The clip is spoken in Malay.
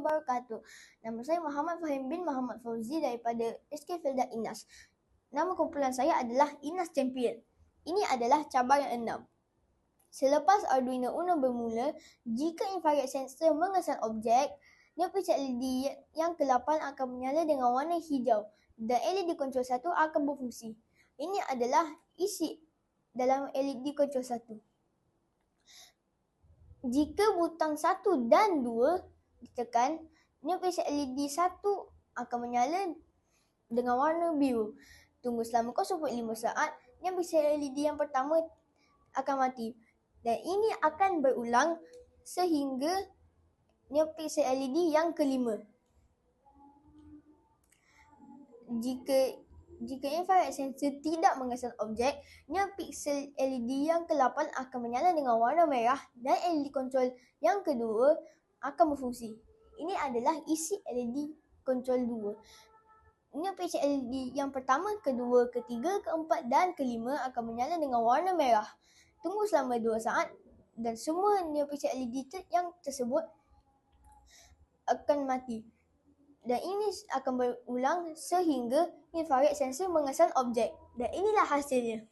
wabarakatuh. Nama saya Muhammad Fahim bin Muhammad Fauzi daripada SK Felda Inas. Nama kumpulan saya adalah Inas Champion. Ini adalah cabar yang enam. Selepas Arduino Uno bermula, jika infrared sensor mengesan objek, NeoPC LED yang ke-8 akan menyala dengan warna hijau dan LED kontrol 1 akan berfungsi. Ini adalah isi dalam LED kontrol 1. Jika butang 1 dan 2 ditekan, NeoPC LED 1 akan menyala dengan warna biru. Tunggu selama 0.5 saat, NeoPC LED yang pertama akan mati. Dan ini akan berulang sehingga NeoPC LED yang kelima. Jika jika infrared sensor tidak mengesan objek, NeoPixel LED yang ke-8 akan menyala dengan warna merah dan LED kontrol yang kedua akan berfungsi. Ini adalah isi LED kontrol 2. NeoPixel LED yang pertama, kedua, ketiga, keempat dan kelima akan menyala dengan warna merah. Tunggu selama 2 saat dan semua NeoPixel LED yang tersebut akan mati dan ini akan berulang sehingga infrared sensor mengesan objek dan inilah hasilnya.